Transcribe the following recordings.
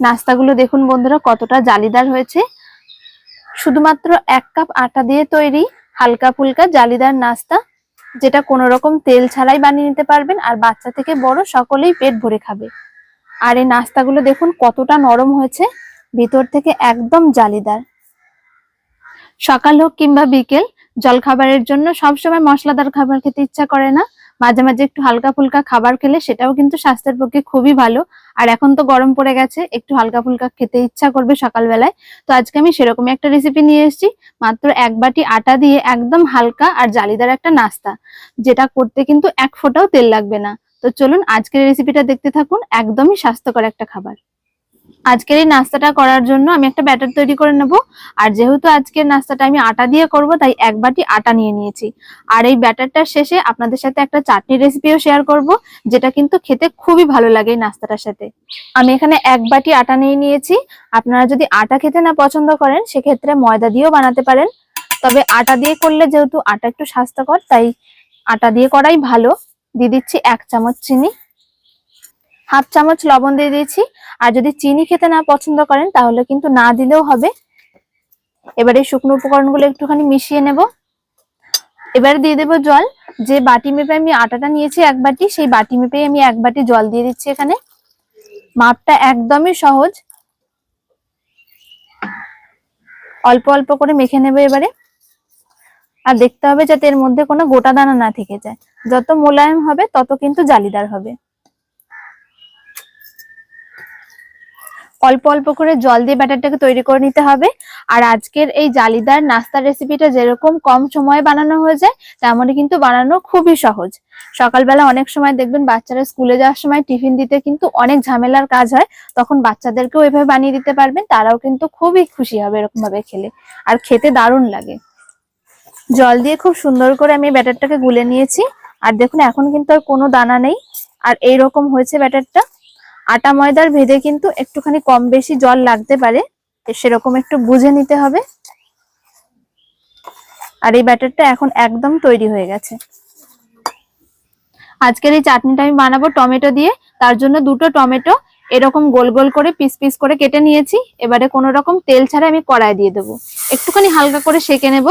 নাস্তাগুলো দেখুন বন্ধুরা, কতটা জালিদার হয়েছে। শুধুমাত্র এক কাপ আটা দিয়ে তৈরি হালকা ফুলকা জালিদার নাস্তা, যেটা কোনো রকম তেল ছাড়াই বানিয়ে নিতে পারবেন, আর বাচ্চা থেকে বড় সকলেই পেট ভরে খাবে। আর এই নাস্তাগুলো দেখুন কতটা নরম হয়েছে, ভিতর থেকে একদম জালিদার। সকাল হোক কিংবা বিকেল, জলখাবারের জন্য সবসময় মশলাদার খাবার খেতে ইচ্ছা করে না। মাঝে মাঝে একটু হালকা ফুলকা খাবার খেলে সেটাও কিন্তু স্বাস্থ্যের পক্ষে খুবই ভালো। আর এখন তো গরম পড়ে গেছে, একটু হালকা ফুলকা খেতে ইচ্ছা করবে সকালবেলায়। তো আজকে আমি সেরকমই একটা রেসিপি নিয়ে এসেছি, মাত্র এক বাটি আটা দিয়ে একদম হালকা আর জালিদার একটা নাস্তা, যেটা করতে কিন্তু এক ফোঁটাও তেল লাগবে না। তো চলুন আজকের রেসিপিটা দেখতে থাকুন, একদমই স্বাস্থ্যকর একটা খাবার। আজকের এই নাস্তাটা করার জন্য আমি একটা ব্যাটার তৈরি করে নেব। আর যেহেতু আজকের নাস্তাটা আমি আটা দিয়ে করব, তাই এক বাটি আটা নিয়ে নিয়েছি। আর এই ব্যাটারটার শেষে আপনাদের সাথে একটা চাটনি রেসিপিও শেয়ার করব, যেটা কিন্তু খেতে খুবই ভালো লাগে এই নাস্তাটার সাথে। আমি এখানে এক বাটি আটা নিয়ে নিয়েছি। আপনারা যদি আটা খেতে না পছন্দ করেন, সেক্ষেত্রে ময়দা দিয়েও বানাতে পারেন। তবে আটা দিয়ে করলে যেহেতু আটা একটু স্বাস্থ্যকর, তাই আটা দিয়ে করাই ভালো। দিয়ে দিচ্ছি এক চামচ চিনি। হাফ চামচ লবণ দিয়ে দিয়েছি। আর যদি চিনি খেতে না পছন্দ করেন, তাহলে কিন্তু না দিলেও হবে। এবারে শুকনো উপকরণগুলো একটুখানি মিশিয়ে নেব। এবারে দিয়ে দেবো জল। যে বাটি মেপে আমি আটাটা নিয়েছি এক বাটি, সেই বাটি মেপে আমি এক বাটি জল দিয়ে দিচ্ছি এখানে। মাপটা একদমই সহজ। অল্প অল্প করে মেখে নেবে এবারে। আর দেখতে হবে যাতে এর মধ্যে কোনো গোটা দানা না থেকে যায়। যত মোলায়েম হবে, তত কিন্তু জালিদার হবে। অল্প অল্প করে জল দিয়ে ব্যাটারটাকে তৈরি করে নিতে হবে। আর আজকের এই জালিদার নাস্তার রেসিপিটা যেরকম কম সময়ে বানানো হয়ে যায়, তেমনই কিন্তু বানানো খুবই সহজ। সকালবেলা অনেক সময় দেখবেন বাচ্চারা স্কুলে যাওয়ার সময় টিফিন দিতে কিন্তু অনেক ঝামেলার কাজ হয়, তখন বাচ্চাদেরকেও এভাবে বানিয়ে দিতে পারবেন, তারাও কিন্তু খুবই খুশি হবে এরকম ভাবে খেলে। আর খেতে দারুণ লাগে। জল দিয়ে খুব সুন্দর করে আমি ব্যাটারটাকে গুলে নিয়েছি। আর দেখুন, এখন কিন্তু আর কোনো দানা নেই। আর এইরকম হয়েছে ব্যাটারটা। আটা ময়দার ভেদে কিন্তু একটুখানি কম বেশি জল লাগতে পারে সেরকম একটু বুঝে নিতে হবে। আর এই ব্যাটারটা এখন একদম তৈরি হয়ে গেছে। আজকের এই চাটনিটা আমি বানাবো টমেটো দিয়ে, তার জন্য দুটো টমেটো এরকম গোল গোল করে পিস পিস করে কেটে নিয়েছি। এবারে কোনো রকম তেল ছাড়া আমি কড়াই দিয়ে দেবো। একটুখানি হালকা করে সেকে নেব।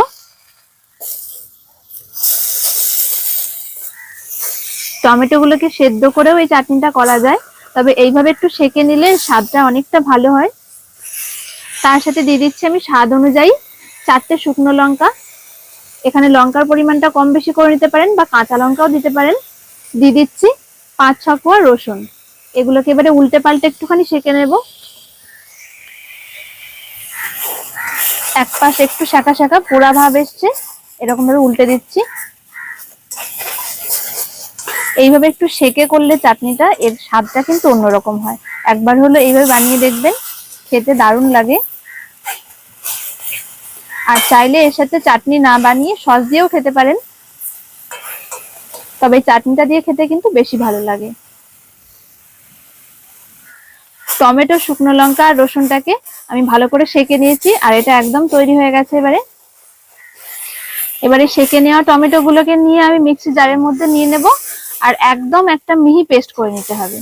টমেটোগুলোকে সেদ্ধ করেও এই চাটনিটা করা যায়। তবে এইভাবে একটু সেকে নিলে স্বাদটা অনেকটা ভালো হয়। তার সাথে দিয়ে দিচ্ছি আমি স্বাদ অনুযায়ী চারটে শুকনো লঙ্কা। এখানে লঙ্কার পরিমাণটা কম বেশি করে নিতে পারেন বা কাঁচা লঙ্কাও দিতে পারেন। দিয়ে দিচ্ছি পাঁচ ছ কোয়া রসুন। এগুলোকে এবারে উল্টে পাল্টে একটুখানি সেকে নেব। এক পাশ একটু শাখা শাখা পোড়া ভাব এসছে। এরকমভাবে উল্টে দিচ্ছি। এইভাবে একটু সেকে করলে চাটনিটা, এর স্বাদটা কিন্তু অন্যরকম হয়। একবার হলো এইভাবে বানিয়ে দেখবেন, খেতে দারুণ লাগে। আর চাইলে এর সাথে চাটনি না বানিয়ে সস দিয়েও খেতে পারেন। তবে চাটনিটা দিয়ে খেতে কিন্তু বেশি ভালো লাগে। টমেটো, শুকনো লঙ্কা আর রসুনটাকে আমি ভালো করে সেকে নিয়েছি, আর এটা একদম তৈরি হয়ে গেছে এবারে। এবারে সেকে নেওয়া টমেটো গুলোকে নিয়ে আমি মিক্সি জারের মধ্যে নিয়ে নেব। আর একদম একটা মিহি পেস্ট করে নিতে হবে।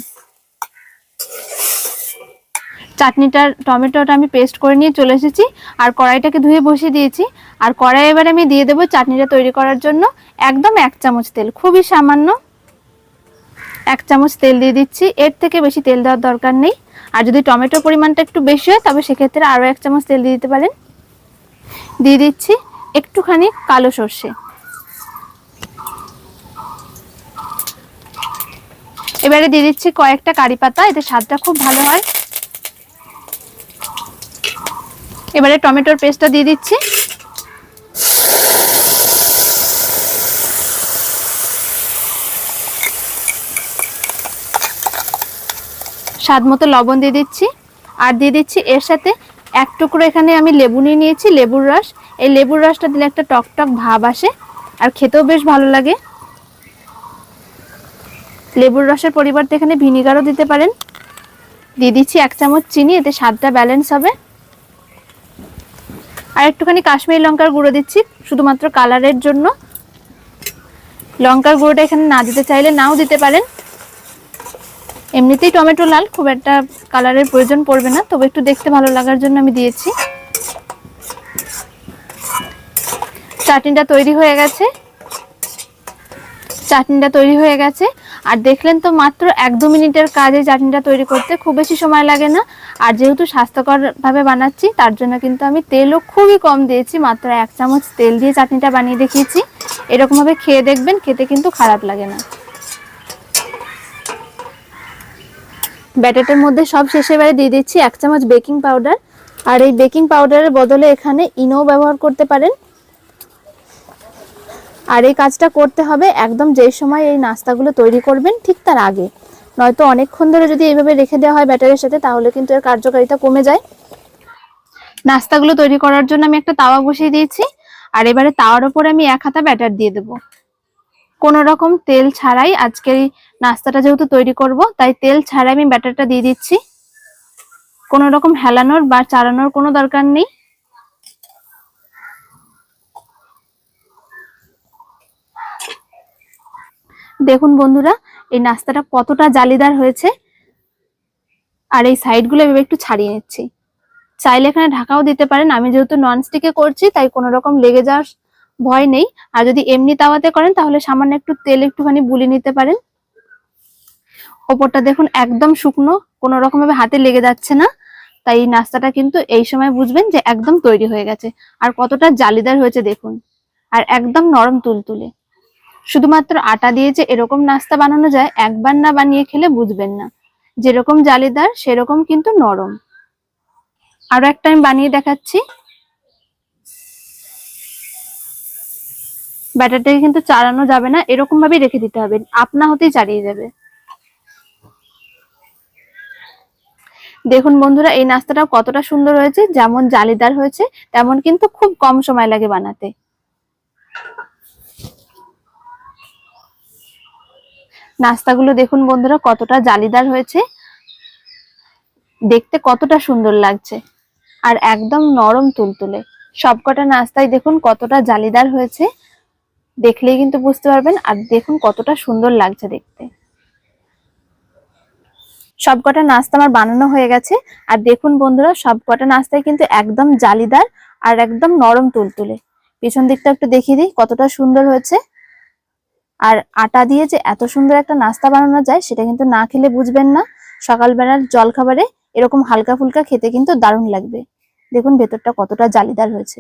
চাটনিটার টমেটোটা আমি পেস্ট করে নিয়ে চলে এসেছি, আর কড়াইটাকে ধুয়ে বসিয়ে দিয়েছি। আর কড়াই এবার আমি দিয়ে দেবো চাটনিটা তৈরি করার জন্য। একদম এক চামচ তেল, খুবই সামান্য এক চামচ তেল দিয়ে দিচ্ছি। এর থেকে বেশি তেল দেওয়ার দরকার নেই। আর যদি টমেটোর পরিমাণটা একটু বেশি হয়, তবে সেক্ষেত্রে আরও এক চামচ তেল দিয়ে দিতে পারেন। দিয়ে দিচ্ছি একটুখানি কালো সর্ষে। এবারে দিয়ে দিচ্ছি কয়েকটা কারি পাতা, এতে স্বাদটা খুব ভালো হয়। এবারে টমেটোর পেস্টটা দিয়ে দিচ্ছি। স্বাদ মতো লবণ দিয়ে দিচ্ছি। আর দিয়ে দিচ্ছি এর সাথে এক টুকরো এখানে আমি লেবু নিয়ে নিয়েছি, লেবুর রস। এই লেবুর রসটা দিলে একটা টক টক ভাব আসে, আর খেতেও বেশ ভালো লাগে। লেবুর রসের পরিবর্তে এখানে ভিনিগারও দিতে পারেন। দিয়ে দিচ্ছি এক চামচ চিনি, এতে স্বাদটা ব্যালেন্স হবে। আর একটুখানি কাশ্মীরি লঙ্কার গুঁড়ো দিচ্ছি, শুধুমাত্র কালারের জন্য। লঙ্কার গুঁড়োটা এখানে না দিতে চাইলে নাও দিতে পারেন। এমনিতেই টমেটো লাল, খুব একটা কালারের প্রয়োজন পড়বে না, তবে একটু দেখতে ভালো লাগার জন্য আমি দিয়েছি। চাটনিটা তৈরি হয়ে গেছে। চাটনিটা তৈরি হয়ে গেছে। আর দেখলেন তো মাত্র এক দু মিনিটের কাজে চাটনিটা তৈরি করতে খুব বেশি সময় লাগে না। আর যেহেতু স্বাস্থ্যকর ভাবে বানাচ্ছি, তার জন্য কিন্তু আমি তেলও খুবই কম দিয়েছি। মাত্র এক চামচ তেল দিয়ে চাটনিটা বানিয়ে দেখিয়েছি। এরকম ভাবে খেয়ে দেখবেন, খেতে কিন্তু খারাপ লাগে না। ব্যাটারটার মধ্যে সব শেষে বারে দিয়ে দিচ্ছি এক চামচ বেকিং পাউডার। আর এই বেকিং পাউডারের বদলে এখানে ইনো ব্যবহার করতে পারেন। আর এই কাজটা করতে হবে একদম যেই সময় এই নাস্তাগুলো তৈরি করবেন ঠিক তার আগে। নয়তো অনেকক্ষণ ধরে যদি এইভাবে রেখে দেওয়া হয় ব্যাটারের সাথে, তাহলে কিন্তু এর কার্যকারিতা কমে যায়। নাস্তাগুলো তৈরি করার জন্য আমি একটা তাওয়া বসিয়ে দিয়েছি, আর এবারে তাওয়ার উপরে আমি এক হাতা ব্যাটার দিয়ে দেবো। কোনো রকম তেল ছাড়াই আজকের এই নাস্তাটা যেহেতু তৈরি করব, তাই তেল ছাড়াই আমি ব্যাটারটা দিয়ে দিচ্ছি। কোনো রকম হেলানোর বা চালানোর কোনো দরকার নেই। দেখুন বন্ধুরা, এই নাস্তাটা কতটা জালিদার হয়েছে। আর এই সাইডগুলো এভাবে একটু ছাড়িয়ে নিচ্ছি। চাইলে এখানে ঢাকাও দিতে পারেন। আমি যেহেতু ননস্টিকে করছি, তাই কোনো রকম লেগে যাওয়ার ভয় নেই। আর যদি এমনি তাওয়াতে করেন, তাহলে সামান্য একটু তেল একটুখানি বুলি নিতে পারেন। ওপরটা দেখুন একদম শুকনো, কোনো রকম ভাবে হাতে লেগে যাচ্ছে না। তাই এই নাস্তাটা কিন্তু এই সময় বুঝবেন যে একদম তৈরি হয়ে গেছে। আর কতটা জালিদার হয়েছে দেখুন। আর একদম নরম তুলতুলে। শুধুমাত্র আটা দিয়ে যে এরকম নাস্তা বানানো যায়, একবার না বানিয়ে খেলে বুঝবেন না। যেরকম জালিদার, সেরকম কিন্তু নরম। আরও একটা আমি বানিয়ে দেখাচ্ছি। ব্যাটারটাকে কিন্তু চালানো যাবে না, এরকম ভাবেই রেখে দিতে হবে। আপনা হতেই চালিয়ে যাবে। দেখুন বন্ধুরা, এই নাস্তাটা কতটা সুন্দর হয়েছে, যেমন জালিদার হয়েছে, তেমন কিন্তু খুব কম সময় লাগে বানাতে। নাস্তাগুলো দেখুন বন্ধুরা, কতটা জালিদার হয়েছে। দেখতে কতটা সুন্দর লাগছে। আর একদম নরম তুলতুলে। সবকটা নাস্তায় দেখুন কতটা জালিদার হয়েছে। দেখলেই কিন্তু বুঝতে পারবেন, আর দেখুন কতটা সুন্দর লাগছে দেখতে। সবকটা নাস্তা আমার বানানো হয়ে গেছে। আর দেখুন বন্ধুরা, সবকটা নাস্তায় কিন্তু একদম জালিদার আর একদম নরম তুলতুলে। পিছন দিকটা একটু দেখিয়ে দিই, কতটা সুন্দর হয়েছে। আর আটা দিয়ে যে এত সুন্দর একটা নাস্তা বানানো যায়, সেটা কিন্তু না খেলে বুঝবেন না। সকালবেলার জলখাবারে এরকম হালকা ফুলকা খেতে কিন্তু দারুণ লাগবে। দেখুন ভেতরটা কতটা জালিদার হয়েছে।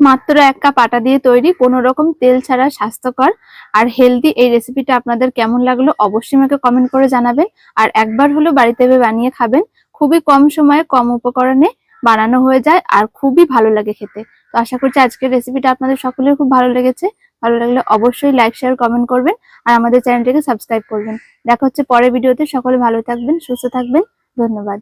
মাত্র এক কাপ আটা দিয়ে তৈরি কোনো রকম তেল ছাড়া স্বাস্থ্যকর আর হেলদি এই রেসিপিটা আপনাদের কেমন লাগল অবশ্যই আমাকে কমেন্ট করে জানাবেন। আর একবার হলেও বাড়িতে বানিয়ে খাবেন। খুবই কম সময়ে, কম উপকরণে বানানো হয়ে যায় আর খুবই ভালো লাগে খেতে। তো আশা করছি আজকের রেসিপিটা আপনাদের সকলের খুব ভালো লেগেছে। ভালো লাগলে অবশ্যই লাইক শেয়ার কমেন্ট করবেন আর আমাদের চ্যানেলটিকে সাবস্ক্রাইব করবেন। দেখা হচ্ছে পরের ভিডিওতে সকলে ভালো থাকবেন, সুস্থ থাকবেন। ধন্যবাদ।